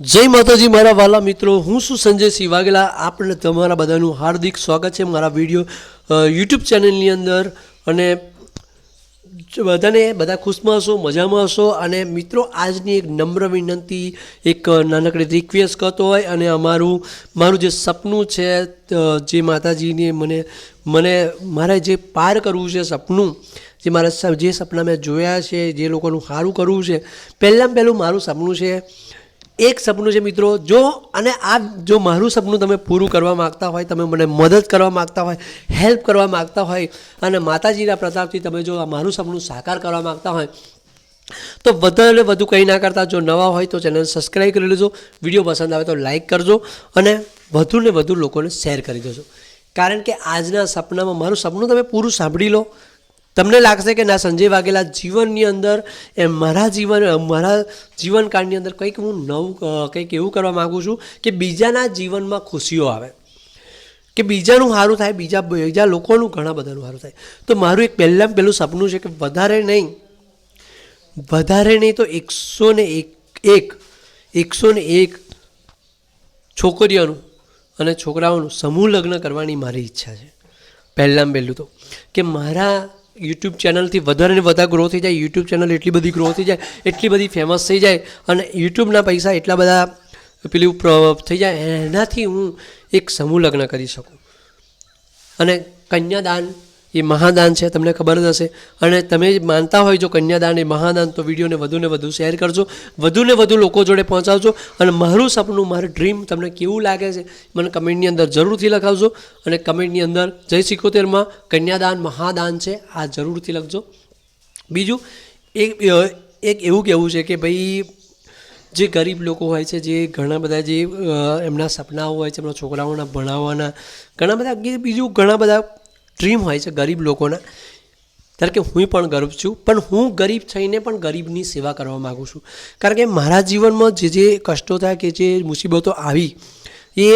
જય માતાજી, મારા વાલા મિત્રો. હું શું સંજય સિંહ વાઘેલા આપણે તમારા બધાનું હાર્દિક સ્વાગત છે મારા વીડિયો યુટ્યુબ ચેનલની અંદર. અને બધાને બધા ખુશમાં હશો, મજામાં હશો. અને મિત્રો, આજની એક નમ્ર વિનંતી, એક નાનકડી રિક્વેસ્ટ કરતો હોય. અને અમારું, મારું જે સપનું છે જે માતાજીને મને મને, મારે જે પાર કરવું છે સપનું, જે મારા જે સપના મેં જોયા છે, જે લોકોનું સારું કરવું છે પહેલાં પહેલું મારું સપનું છે એક સપનું છે મિત્રો, જો અને આ જો મારું સપનું તમે પૂરું કરવા માગતા હોય, તમે મને મદદ કરવા માગતા હોય, હેલ્પ કરવા માગતા હોય અને માતાજીના પ્રતાપથી તમે જો આ મારું સપનું સાકાર કરવા માગતા હોય, તો વધારે વધુ કંઈ ના કરતા. જો નવા હોય તો ચેનલ સબસ્ક્રાઈબ કરી લેજો, વીડિયો પસંદ આવે તો લાઈક કરજો અને વધુને વધુ લોકોને શેર કરી દેજો. કારણ કે આજના સપનામાં મારું સપનું તમે પૂરું સાંભળી લો તમને લાગશે કે ના, સંજય વાઘેલા જીવનની અંદર એ મારા જીવન મારા જીવનકાળની અંદર કંઈક હું નવું કંઈક એવું કરવા માગું છું કે બીજાના જીવનમાં ખુશીઓ આવે. કે બીજાનું સારું થાય, બીજા બીજા લોકોનું ઘણા બધાનું સારું થાય. તો મારું એક પહેલાં પહેલું સપનું છે કે વધારે નહીં વધારે નહીં તો એકસો ને એક એક, એકસો ને એક છોકરીઓનું અને છોકરાઓનું સમૂહ લગ્ન કરવાની મારી ઈચ્છા છે. પહેલાં પહેલું તો. કે મારા યુટ્યુબ ચેનલથી વધારે ને વધારે ગ્રો થઈ જાય યુટ્યુબ ચેનલ એટલી બધી ગ્રો થઈ જાય, એટલી બધી ફેમસ થઈ જાય અને યુટ્યુબના પૈસા એટલા બધા પેલું થઈ જાય, એનાથી હું એક સમૂહ લગ્ન કરી શકું. અને કન્યાદાન એ મહાદાન છે, તમને ખબર જ હશે. અને તમે માનતા હોય જો કન્યાદાન એ મહાદાન, તો વિડીયોને વધુને વધુ શેર કરજો. વધુને વધુ લોકો જોડે પહોંચાડજો. અને મારું સપનું, મારું ડ્રીમ તમને કેવું લાગે છે, મને કમેન્ટની અંદર જરૂરથી લખાવજો. અને કમેન્ટની અંદર જય સિકોતેરમાં કન્યાદાન, મહાદાન છે, આ જરૂરથી લખજો. બીજું, એક એક એવું કહેવું છે કે ભાઈ, જે ગરીબ લોકો હોય છે, જે ઘણા બધા જે એમના સપનાઓ હોય છે, એમના છોકરાઓના ભણાવવાના, ઘણા બધા, બીજું ઘણા બધા ડ્રીમ હોય છે ગરીબ લોકોના. ત્યારે કે હું પણ ગરીબ છું, પણ હું ગરીબ થઈને પણ ગરીબની સેવા કરવા માગું છું. કારણ કે મારા જીવનમાં જે જે કષ્ટો થયા કે જે મુસીબતો આવી, એ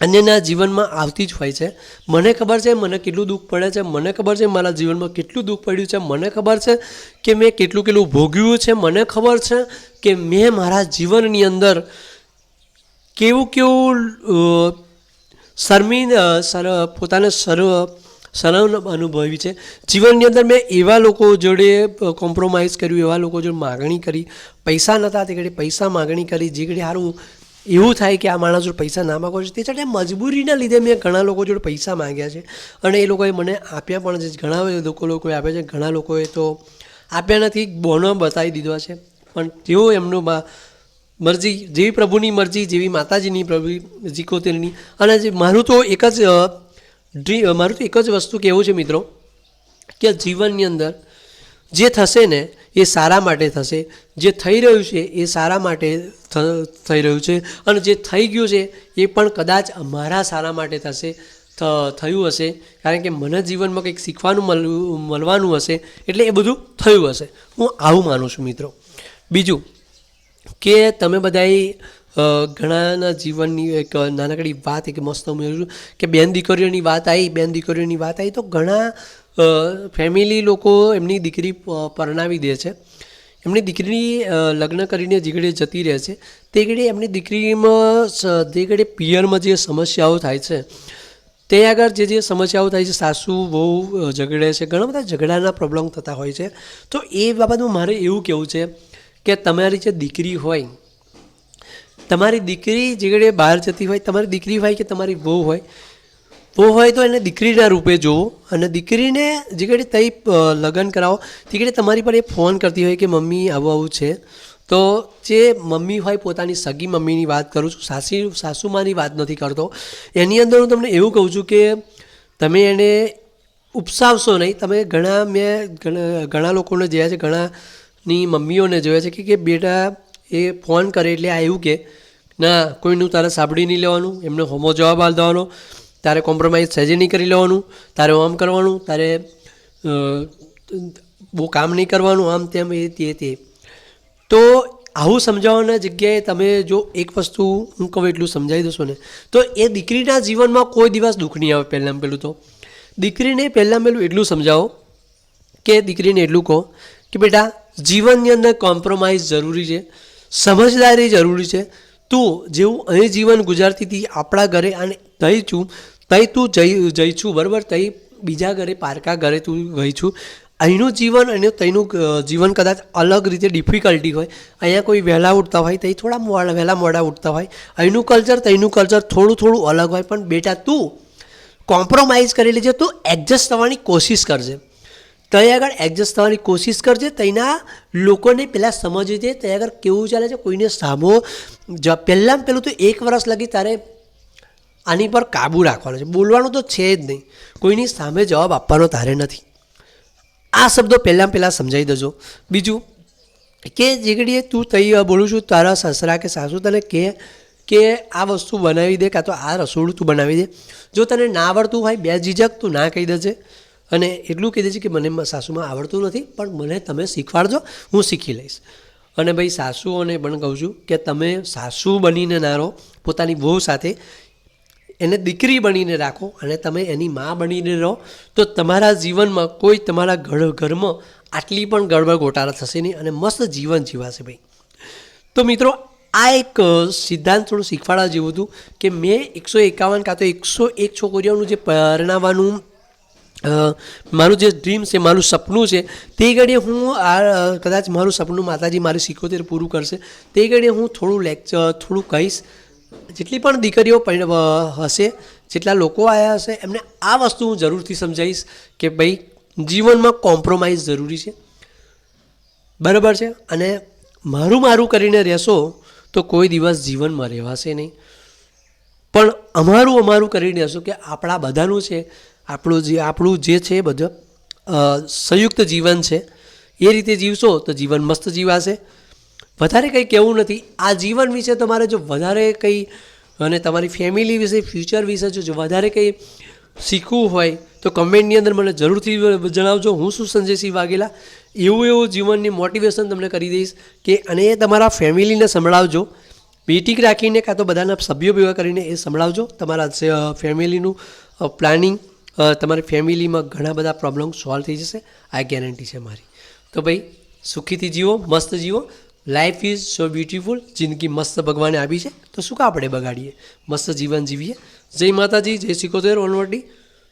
અન્યના જીવનમાં આવતી જ હોય છે. મને ખબર છે, મને કેટલું દુઃખ પડે છે, મને ખબર છે મારા જીવનમાં કેટલું દુઃખ પડ્યું છે, મને ખબર છે કે મેં કેટલું કેટલું ભોગ્યું છે, મને ખબર છે કે મેં મારા જીવનની અંદર કેવું કેવું સર, પોતાને સર્વ સરળ અનુભવી છે. જીવનની અંદર મેં એવા લોકો જોડે કોમ્પ્રોમાઇઝ કર્યું, એવા લોકો જોડે માગણી કરી. પૈસા નહોતા તે ઘડી પૈસા માગણી કરી. જે ઘડી સારું એવું થાય કે આ માણસ જોડે પૈસા ના માગો છે તે છતાં મજબૂરીના લીધે મેં ઘણા લોકો જોડે પૈસા માંગ્યા છે. અને એ લોકોએ મને આપ્યા પણ છે. ઘણા લોકો લોકોએ આપ્યા છે. ઘણા લોકોએ તો આપ્યા નથી, બોનો બતાવી દીધો છે. પણ તેઓ એમનું મરજી, જેવી પ્રભુની મરજી, જેવી માતાજીની પ્રભુ જીકોતેરની અને જે મારું તો એક જ ડ્રી મારું તો એક જ વસ્તુ કહેવું છે મિત્રો, કે જીવનની અંદર જે થશે ને, એ સારા માટે થશે. જે થઈ રહ્યું છે, એ સારા માટે થઈ રહ્યું છે. અને જે થઈ ગયું છે, એ પણ કદાચ મારા સારા માટે થશે થયું હશે. કારણ કે મને જીવનમાં કંઈક શીખવાનું મળવું મળવાનું હશે, એટલે એ બધું થયું હશે. હું આવું માનું છું મિત્રો. બીજું કે તમે બધાએ ઘણાના જીવનની એક નાનકડી વાત, એક મસ્ત ઉમેરું કે બેન દીકરીઓની વાત આવી બેન દીકરીઓની વાત આવી તો ઘણા ફેમિલી લોકો એમની દીકરી પરણાવી દે છે. એમની દીકરી લગ્ન કરીને જીગડે જતી રહે છે, તે ઘડી એમની દીકરીમાં તે ઘડી પિયરમાં જે સમસ્યાઓ થાય છે, તે આગળ જે જે સમસ્યાઓ થાય છે, સાસુ બહુ ઝઘડે છે, ઘણા બધા ઝઘડાના પ્રોબ્લેમ થતા હોય છે. તો એ બાબતમાં મારે એવું કહેવું છે કે તમારી જે દીકરી હોય, તમારી દીકરી જે ઘડીએ બહાર જતી હોય, તમારી દીકરી હોય કે તમારી બહુ હોય બહુ હોય તો એને દીકરીના રૂપે જોવો અને દીકરીને જે ઘડી તઈ લગ્ન કરાવો. તીકડે તમારી પર એ ફોન કરતી હોય કે મમ્મી આવું આવું છે. તો જે મમ્મી હોય પોતાની સગી મમ્મીની વાત કરું છું, સાસી, સાસુમાની વાત નથી કરતો. એની અંદર હું તમને એવું કહું છું કે તમે એને ઉપસાવશો નહીં. તમે ઘણા મેં, ઘણા ઘણા લોકોને જોયા છે ઘણાની મમ્મીઓને જોયા છે કે કે બેટા એ ફોન કરે એટલે આ એવું કે, ના કોઈનું તારે સાંભળી નહીં લેવાનું, એમને હોમો જવાબ આલ દેવાનો, તારે કોમ્પ્રોમાઇઝ સહેજે નહીં કરી લેવાનું, તારે આમ કરવાનું, તારે બહુ કામ નહીં કરવાનું, આમ તેમ એ તે તે. તો આવું સમજાવવાના જગ્યાએ તમે જો એક વસ્તુ હું કહું એટલું સમજાવી દેશો ને, તો એ દીકરીના જીવનમાં કોઈ દિવસ દુઃખ નહીં આવે પહેલાં પહેલું તો. દીકરીને પહેલાં પહેલું એટલું સમજાવો કે, દીકરીને એટલું કહો કે, બેટા જીવનની અંદર કોમ્પ્રોમાઇઝ જરૂરી છે, સમજદારી જરૂરી છે. તું જેવું અહીં જીવન ગુજારતી હતી, આપણા ઘરે અને તઈ છું, તઈ તું જઈ જઈ છું, બરાબર? તઈ બીજા ઘરે, પારકા ઘરે તું ગઈ છું. અહીંનું જીવન અને તઈનું જીવન કદાચ અલગ રીતે ડિફિકલ્ટી હોય. અહીંયા કોઈ વહેલા ઉઠતા હોય, તઈ થોડા મોડા, વહેલા મોડા ઉઠતા હોય. અહીંનું કલ્ચર તઈનું કલ્ચર થોડું થોડું અલગ હોય, પણ બેટા તું કોમ્પ્રોમાઇઝ કરી લેજે તું એડજસ્ટ થવાની કોશિશ કરજે. ત્યાં આગળ એડજસ્ટ થવાની કોશિશ કરજે ત્યાંના લોકોને પહેલાં સમજવી દે ત્યાં આગળ કેવું ચાલે છે, કોઈને સામો જ, પહેલાં પહેલું તો એક વર્ષ લગી તારે આની પર કાબૂ રાખવાનો છે. બોલવાનું તો છે જ નહીં. કોઈની સામે જવાબ આપવાનો તારે નથી. આ શબ્દો પહેલાં પહેલાં સમજાવી દેજો. બીજું કે જે તું તઈ બોલું છું, તારા સસરા કે સાસુ તને કે કે આ વસ્તુ બનાવી દે, કાં તો આ રસોડું તું બનાવી દે. જો તને ના આવડતું હોય, બે ઝીઝક તું ના કહી દેજે. અને એટલું કીધે છે કે મને સાસુમાં આવડતું નથી, પણ મને તમે શીખવાડજો, હું શીખી લઈશ. અને ભાઈ સાસુઓને પણ કહું છું કે તમે સાસુ બનીને ના રહો, પોતાની વહુ સાથે એને દીકરી બનીને રાખો અને તમે એની મા બનીને રહો, તો તમારા જીવનમાં કોઈ તમારા ઘર ઘરમાં આટલી પણ ગડબડ ગોટાળા થશે નહીં અને મસ્ત જીવન જીવાશે ભાઈ. તો મિત્રો, આ એક સિદ્ધાંત થોડું શીખવાડવા જેવું હતું કે મેં એકસો એકાવન કાં તો એકસો એક છોકરીઓનું જે પરણાવવાનું મારું જે ડ્રીમ છે, મારું સપનું છે, તે ઘડીએ હું આ કદાચ મારું સપનું માતાજી મારી સિકોતેર પૂરું કરશે, તે ઘડીએ હું થોડું લેક્ચર થોડું કહીશ. જેટલી પણ દીકરીઓ હશે, જેટલા લોકો આવ્યા હશે, એમને આ વસ્તુ હું જરૂરથી સમજાવીશ કે ભાઈ, જીવનમાં કોમ્પ્રોમાઇઝ જરૂરી છે. બરાબર છે? અને મારું મારું કરીને રહેશો, તો કોઈ દિવસ જીવનમાં રહેવાશે નહીં. પણ અમારું અમારું કરીને રહેશો કે આપણા બધાનું છે આપણું જે આપણું જે છે એ બધું સંયુક્ત જીવન છે. એ રીતે જીવશો તો જીવન મસ્ત જીવાશે. વધારે કંઈ કહેવું નથી. આ જીવન વિશે તમારે જો વધારે કંઈ, અને તમારી ફેમિલી વિશે ફ્યુચર વિશે જો વધારે કંઈ શીખવું હોય, તો કમેન્ટની અંદર મને જરૂરથી જણાવજો. હું શું સંજયસિંહ વાઘેલા, એવું એવું જીવનની મોટિવેશન તમને કરી દઈશ કે અને એ તમારા ફેમિલીને સંભળાવજો. મીટિંગ રાખીને કાં તો બધાના સભ્યો ભેગા કરીને એ સંભળાવજો. તમારા ફેમિલીનું પ્લાનિંગ તમારી ફેમિલીમાં ઘણા બધા પ્રોબ્લેમ સોલ્વ થઈ જશે, આ ગેરંટી છે મારી. તો ભાઈ, સુખીથી જીવો, મસ્ત જીવો. લાઈફ ઇઝ સો બ્યુટિફુલ જિંદગી મસ્ત ભગવાને આપી છે. તો શું કા આપણે બગાડીએ? મસ્ત જીવન જીવીએ. જય માતાજી, જય સિકોતેર ઓનવર્ડી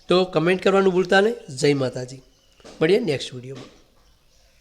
તો કમેન્ટ કરવાનું ભૂલતા નહીં. જય માતાજી. મળીએ નેક્સ્ટ વિડીયોમાં